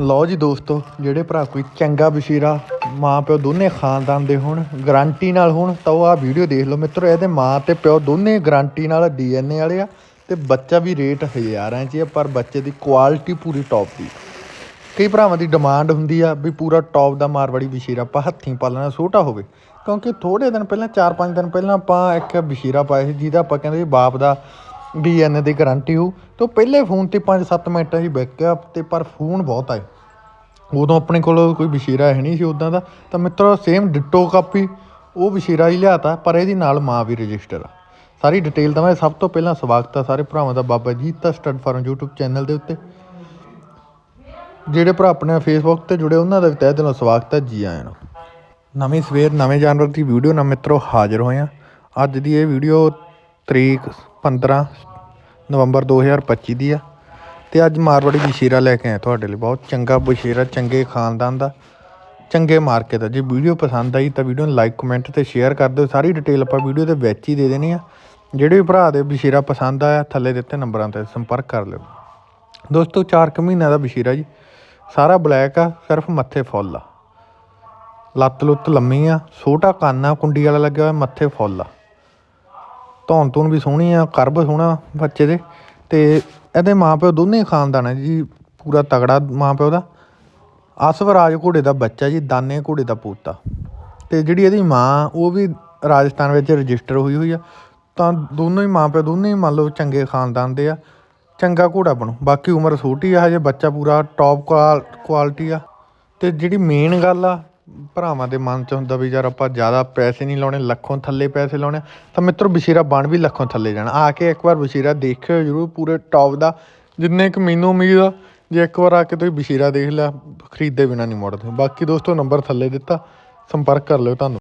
ਲਓ ਜੀ ਦੋਸਤੋ, ਜਿਹੜੇ ਭਰਾ ਕੋਈ ਚੰਗਾ ਬਸ਼ੀਰਾ ਮਾਂ ਪਿਓ ਦੋਨੇ ਖਾਨਦਾਨ ਦੇ ਹੋਣ ਗਾਰੰਟੀ ਨਾਲ ਹੋਣ, ਤਾਂ ਉਹ ਆ ਵੀਡੀਓ ਦੇਖ ਲਓ ਮਿੱਤਰੋ, ਇਹਦੇ ਮਾਂ ਤੇ ਪਿਓ ਦੋਨੇ ਗਾਰੰਟੀ ਨਾਲ ਡੀਐਨਏ ਵਾਲੇ ਆ ਤੇ ਬੱਚਾ ਵੀ ਰੇਟ ਹਜ਼ਾਰਾਂ 'ਚ ਆ, ਪਰ ਬੱਚੇ ਦੀ ਕੁਆਲਿਟੀ ਪੂਰੀ ਟੌਪ ਦੀ। ਕਈ ਭਰਾਵਾਂ ਦੀ ਡਿਮਾਂਡ ਹੁੰਦੀ ਆ ਵੀ ਪੂਰਾ ਟੌਪ ਦਾ ਮਾਰਵਾੜੀ ਬਸ਼ੀਰਾ ਆਪਾਂ ਹੱਥੀਂ ਪਾਲਣਾ ਛੋਟਾ ਹੋਵੇ। ਕਿਉਂਕਿ ਥੋੜੇ ਦਿਨ ਪਹਿਲਾਂ 4-5 ਦਿਨ ਪਹਿਲਾਂ ਆਪਾਂ ਇੱਕ ਬਸ਼ੀਰਾ ਪਾਇਆ ਸੀ, ਜਿਹਦਾ ਆਪਾਂ ਕਹਿੰਦੇ ਸੀ ਬਾਪ ਦਾ ਡੀਐਨਏ ਦੀ ਗਾਰੰਟੀ ਹੋ ਤੇ ਉਹ ਪਹਿਲੇ ਫੋਨ ਤੇ 5-7 ਮਿੰਟਾਂ 'ਚ ਹੀ ਵਿਕ ਤੇ ਪਰ ਫੋਨ ਬਹੁਤ ਆਏ। ਉਦੋਂ ਆਪਣੇ ਕੋਲ ਕੋਈ ਬਸ਼ੀਰਾ ਹੈ ਨਹੀਂ ਸੀ ਉਦਾਂ ਦਾ। ਤਾਂ ਮਿੱਤਰੋ ਸੇਮ ਡਿਟੋ ਕਾਪੀ ਉਹ ਬਸ਼ੀਰਾ ਹੀ ਲਿਆਤਾ, ਪਰ ਇਹਦੀ ਨਾਲ ਮਾਂ ਵੀ ਰਜਿਸਟਰ ਆ। ਸਾਰੀ ਡਿਟੇਲ ਦਾ ਮੈਂ ਸਭ ਤੋਂ ਪਹਿਲਾਂ ਸਵਾਗਤ ਆ ਸਾਰੇ ਭਰਾਵਾਂ ਦਾ Baba Jeeta stud farm YouTube channel ਦੇ ਉੱਤੇ। ਜਿਹੜੇ ਭਰਾ ਆਪਣੇ ਫੇਸਬੁੱਕ ਤੇ ਜੁੜੇ, ਉਹਨਾਂ ਦਾ ਵੀ ਤਹਿ ਦਿਲੋਂ ਸਵਾਗਤ ਹੈ ਜੀ ਆਇਆਂ ਨੂੰ। ਨਵੀਂ ਸਵੇਰ, ਨਵੇਂ ਜਾਨਵਰ ਦੀ ਵੀਡੀਓ ਨਾਲ ਮਿੱਤਰੋ ਹਾਜ਼ਰ ਹੋਏ ਆ। ਅੱਜ ਦੀ ਇਹ ਵੀਡੀਓ ਤਰੀਕ 15 ਨਵੰਬਰ 2025 ਦੀ ਆ। ਤੇ ਅੱਜ ਮਾਰਵਾੜੀ ਬਸ਼ੀਰਾ ਲੈ ਕੇ ਆਏ ਤੁਹਾਡੇ ਲਈ। ਬਹੁਤ ਚੰਗਾ ਬਸ਼ੀਰਾ, ਚੰਗੇ ਖਾਨਦਾਨ ਦਾ, ਚੰਗੇ ਮਾਰਕੇ ਦਾ। ਜੇ ਵੀਡੀਓ ਪਸੰਦ ਆਈ ਤਾਂ ਵੀਡੀਓ ਨੂੰ ਲਾਈਕ, ਕਮੈਂਟ ਤੇ ਸ਼ੇਅਰ ਕਰ ਦਿਓ। ਸਾਰੀ ਡਿਟੇਲ ਆਪਾਂ ਵੀਡੀਓ ਦੇ ਵਿੱਚ ਹੀ ਦੇ ਦੇਣੀ ਆ। ਜਿਹੜੇ ਵੀ ਭਰਾ ਦੇ ਬਸ਼ੀਰਾ ਪਸੰਦ ਆਇਆ, ਥੱਲੇ ਦਿੱਤੇ ਨੰਬਰਾਂ ਤੇ ਸੰਪਰਕ ਕਰ ਲਿਓ। ਦੋਸਤੋ 4 ਕੁ ਮਹੀਨਿਆਂ ਦਾ ਬਸ਼ੀਰਾ ਜੀ। ਸਾਰਾ ਬਲੈਕ ਆ, ਸਿਰਫ ਮੱਥੇ ਫੁੱਲ ਆ। ਲੱਤ ਲੁੱਤ ਲੰਮੀ ਆ। ਛੋਟਾ ਕੰਨ ਆ ਕੁੰਡੀ ਵਾਲਾ ਲੱਗਿਆ ਹੋਇਆ, ਮੱਥੇ ਫੁੱਲ ਆ। ਧੌਣ ਧੂਣ ਵੀ ਸੋਹਣੀ ਆ, ਕਰਬ ਸੋਹਣਾ ਬੱਚੇ ਦੇ। ਅਤੇ ਇਹਦੇ ਮਾਂ ਪਿਓ ਦੋਨੇ ਖਾਨਦਾਨ ਹੈ ਜੀ, ਪੂਰਾ ਤਗੜਾ ਮਾਂ ਪਿਓ ਦਾ। ਅਸਵ ਰਾਜ ਘੋੜੇ ਦਾ ਬੱਚਾ ਜੀ, ਦਾਨੇ ਘੋੜੇ ਦਾ ਪੋਤਾ। ਅਤੇ ਜਿਹੜੀ ਇਹਦੀ ਮਾਂ, ਉਹ ਵੀ ਰਾਜਸਥਾਨ ਵਿੱਚ ਰਜਿਸਟਰ ਹੋਈ ਹੋਈ ਆ। ਤਾਂ ਦੋਨੋਂ ਹੀ ਮਾਂ ਪਿਓ ਦੋਨੇ ਹੀ ਮੰਨ ਲਓ ਚੰਗੇ ਖਾਨਦਾਨ ਦੇ ਆ। ਚੰਗਾ ਘੋੜਾ ਬਣੂ। ਬਾਕੀ ਉਮਰ ਛੋਟੀ ਆ, ਹਜੇ ਬੱਚਾ ਪੂਰਾ ਟੌਪ ਕੁਆਲਿਟੀ ਆ। ਅਤੇ ਜਿਹੜੀ ਮੇਨ ਗੱਲ ਆ ਭਰਾਵਾਂ ਦੇ ਮਨ 'ਚ ਹੁੰਦਾ ਵੀ ਯਾਰ ਆਪਾਂ ਜ਼ਿਆਦਾ ਪੈਸੇ ਨਹੀਂ ਲਾਉਣੇ, ਲੱਖੋਂ ਥੱਲੇ ਪੈਸੇ ਲਾਉਣੇ, ਤਾਂ ਮਿੱਤਰੋ ਬਸ਼ੀਰਾ ਬਣ ਵੀ ਲੱਖੋਂ ਥੱਲੇ ਜਾਣਾ। ਆ ਕੇ ਇੱਕ ਵਾਰ ਬਸ਼ੀਰਾ ਦੇਖਿਓ ਜਰੂਰ ਪੂਰੇ ਟੌਪ ਦਾ, ਜਿੰਨੇ ਕੁ ਮੈਨੂੰ ਉਮੀਦ ਆ, ਜੇ ਇੱਕ ਵਾਰ ਆ ਕੇ ਤੁਸੀਂ ਬਸ਼ੀਰਾ ਦੇਖ ਲਿਆ, ਖਰੀਦੇ ਬਿਨਾ ਨਹੀਂ ਮੁੜਦੇ। ਬਾਕੀ ਦੋਸਤੋ ਨੰਬਰ ਥੱਲੇ ਦਿੱਤਾ, ਸੰਪਰਕ ਕਰ ਲਿਓ ਤੁਹਾਨੂੰ।